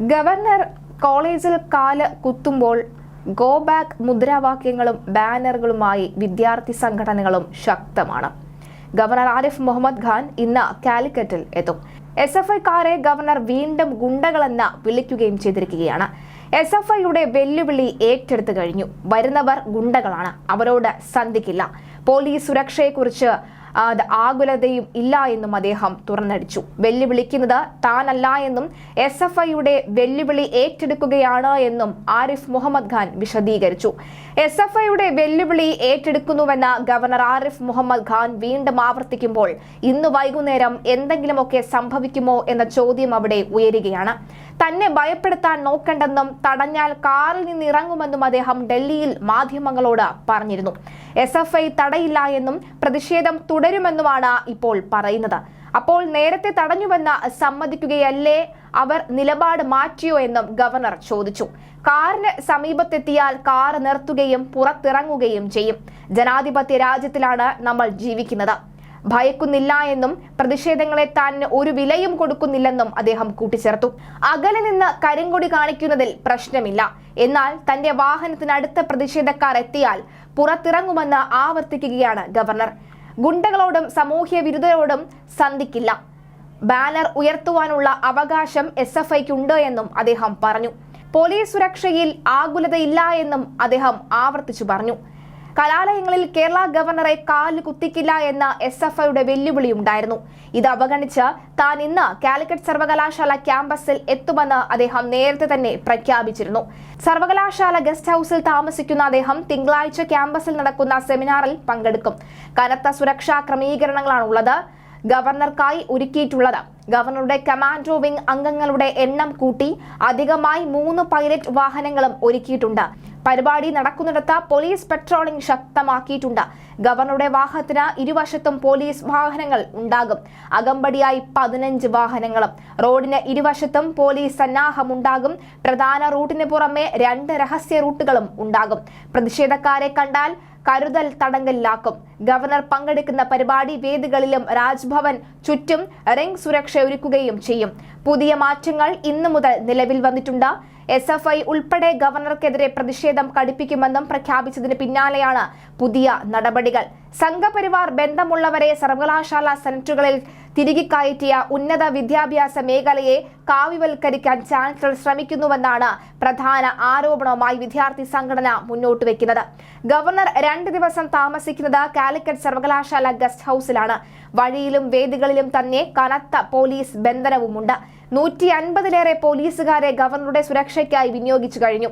Governor കോളേജിൽ കാൽ കുത്തുമ്പോൾ go back മുദ്രാവാക്യങ്ങളും ബാനറുകളുമായി വിദ്യാർത്ഥി സംഘടനകളും ശക്തമാണ്. ഗവർണർ ആരിഫ് മുഹമ്മദ് ഖാൻ ഇന്ന് കാലിക്കറ്റിൽ എത്തും. എസ് എഫ് ഐക്കാരെ ഗവർണർ വീണ്ടും ഗുണ്ടകളെന്ന് വിളിക്കുകയും ചെയ്തിരിക്കുകയാണ്. എസ് എഫ് ഐയുടെ വെല്ലുവിളി ഏറ്റെടുത്തു കഴിഞ്ഞു. വരുന്നവർ ഗുണ്ടകളാണ്. അവരോട് സന്ധിക്കില്ല. പോലീസ് സുരക്ഷയെക്കുറിച്ച് അത് ആകുലതയും ഇല്ല എന്നും അദ്ദേഹം തുറന്നടിച്ചു. വെല്ലുവിളിക്കുന്നത് താനല്ല എന്നും എസ് എഫ് ഐയുടെ വെല്ലുവിളി ഏറ്റെടുക്കുകയാണ് എന്നും ആരിഫ് മുഹമ്മദ് ഖാൻ വിശദീകരിച്ചു. എസ് എഫ് ഐയുടെ വെല്ലുവിളി ഏറ്റെടുക്കുന്നുവെന്ന് ഗവർണർ ആരിഫ് മുഹമ്മദ് ഖാൻ വീണ്ടും ആവർത്തിക്കുമ്പോൾ ഇന്ന് വൈകുന്നേരം എന്തെങ്കിലുമൊക്കെ സംഭവിക്കുമോ എന്ന ചോദ്യം അവിടെ ഉയരുകയാണ്. തന്നെ ഭയപ്പെടുത്താൻ നോക്കണ്ടെന്നും തടഞ്ഞാൽ കാറിൽ നിന്ന് ഇറങ്ങുമെന്നും അദ്ദേഹം ഡൽഹിയിൽ മാധ്യമങ്ങളോട് പറഞ്ഞിരുന്നു. എസ് എഫ് ഐ തടയില്ല എന്നും പ്രതിഷേധം തുടരുമെന്നുമാണ് ഇപ്പോൾ പറയുന്നത്. അപ്പോൾ നേരത്തെ തടഞ്ഞുവെന്ന് സമ്മതിക്കുകയല്ലേ? അവർ നിലപാട് മാറ്റിയോ എന്നും ഗവർണർ ചോദിച്ചു. കാറിന് സമീപത്തെത്തിയാൽ കാർ നിർത്തുകയും പുറത്തിറങ്ങുകയും ചെയ്യും. ജനാധിപത്യ രാജ്യത്തിലാണ് നമ്മൾ ജീവിക്കുന്നത്. ഭയക്കുന്നില്ല എന്നും പ്രതിഷേധങ്ങളെ താൻ ഒരു വിലയും കൊടുക്കുന്നില്ലെന്നും അദ്ദേഹം കൂട്ടിച്ചേർത്തു. അകലെ നിന്ന് കരിങ്കൊടി കാണിക്കുന്നതിൽ പ്രശ്നമില്ല. എന്നാൽ തന്റെ വാഹനത്തിനടുത്ത പ്രതിഷേധക്കാർ എത്തിയാൽ പുറത്തിറങ്ങുമെന്ന് ആവർത്തിക്കുകയാണ് ഗവർണർ. ഗുണ്ടകളോടും സാമൂഹ്യ വിരുദ്ധരോടും സന്ധിക്കില്ല. ബാനർ ഉയർത്തുവാനുള്ള അവകാശം എസ് എഫ് ഐക്കുണ്ട് എന്നും അദ്ദേഹം പറഞ്ഞു. പോലീസ് സുരക്ഷയിൽ ആകുലതയില്ല എന്നും അദ്ദേഹം ആവർത്തിച്ചു പറഞ്ഞു. കലാലയങ്ങളിൽ കേരള ഗവർണറെ കാൽ കുത്തിക്കില്ല എന്ന എസ് എഫ് ഐയുടെ വെല്ലുവിളി ഉണ്ടായിരുന്നു ഇത് അവഗണിച്ച് താൻ ഇന്ന് കാലിക്കറ്റ് സർവകലാശാല ക്യാമ്പസിൽ എത്തുമെന്ന് അദ്ദേഹം നേരത്തെ തന്നെ പ്രഖ്യാപിച്ചിരുന്നു. സർവകലാശാല ഗസ്റ്റ് ഹൌസിൽ താമസിക്കുന്ന അദ്ദേഹം തിങ്കളാഴ്ച ക്യാമ്പസിൽ നടക്കുന്ന സെമിനാറിൽ പങ്കെടുക്കും. കനത്ത സുരക്ഷാ ക്രമീകരണങ്ങളാണുള്ളത് ഗവർണർക്കായി ഒരുക്കിയിട്ടുള്ളത്. ഗവർണറുടെ കമാൻഡോ വിംഗ് അംഗങ്ങളുടെ എണ്ണം കൂട്ടി അധികമായി മൂന്ന് പൈലറ്റ് വാഹനങ്ങളും ഒരുക്കിയിട്ടുണ്ട്. പരിപാടി നടക്കുന്നിടത്ത് പോലീസ് പെട്രോളിംഗ് ശക്തമാക്കിയിട്ടുണ്ട്. ഗവർണറുടെ വാഹനത്തിന് ഇരുവശത്തും പോലീസ് വാഹനങ്ങൾ ഉണ്ടാകും. അകമ്പടിയായി പതിനഞ്ച് വാഹനങ്ങളും. റോഡിന് ഇരുവശത്തും പോലീസ് സന്നാഹമുണ്ടാകും. പ്രധാന റൂട്ടിന് പുറമെ രണ്ട് രഹസ്യ റൂട്ടുകളും ഉണ്ടാകും. പ്രതിഷേധക്കാരെ കണ്ടാൽ കരുതൽ തടങ്കലിലാക്കും. ഗവർണർ പങ്കെടുക്കുന്ന പരിപാടി വേദികളിലും രാജ്ഭവൻ ചുറ്റും റിംഗ് സുരക്ഷ ഒരുക്കുകയും ചെയ്യും. പുതിയ മാറ്റങ്ങൾ ഇന്നു മുതൽ നിലവിൽ വന്നിട്ടുണ്ട്. എസ് എഫ് ഐ ഉൾപ്പെടെ ഗവർണർക്കെതിരെ പ്രതിഷേധം കടുപ്പിക്കുമെന്നും പ്രഖ്യാപിച്ചതിന് പിന്നാലെയാണ് പുതിയ നടപടികൾ. സംഘപരിവാർ ബന്ധമുള്ളവരെ സർവകലാശാല സെനറ്റുകളിൽ തിരികെ കയറ്റിയ ഉന്നത വിദ്യാഭ്യാസ മേഖലയെ കാവ്യവൽക്കരിക്കാൻ ചാൻസലർ ശ്രമിക്കുന്നുവെന്നാണ് പ്രധാന ആരോപണവുമായി വിദ്യാർത്ഥി സംഘടന മുന്നോട്ട് വെക്കുന്നത്. ഗവർണർ രണ്ട് ദിവസം താമസിക്കുന്നത് കാലിക്കറ്റ് സർവകലാശാല ഗസ്റ്റ് ഹൌസിലാണ്. വഴിയിലും വേദികളിലും തന്നെ കനത്ത പോലീസ് ബന്ധനവുമുണ്ട്. നൂറ്റി അൻപതിലേറെ പോലീസുകാരെ ഗവർണറുടെ സുരക്ഷയ്ക്കായി വിനിയോഗിച്ചു കഴിഞ്ഞു.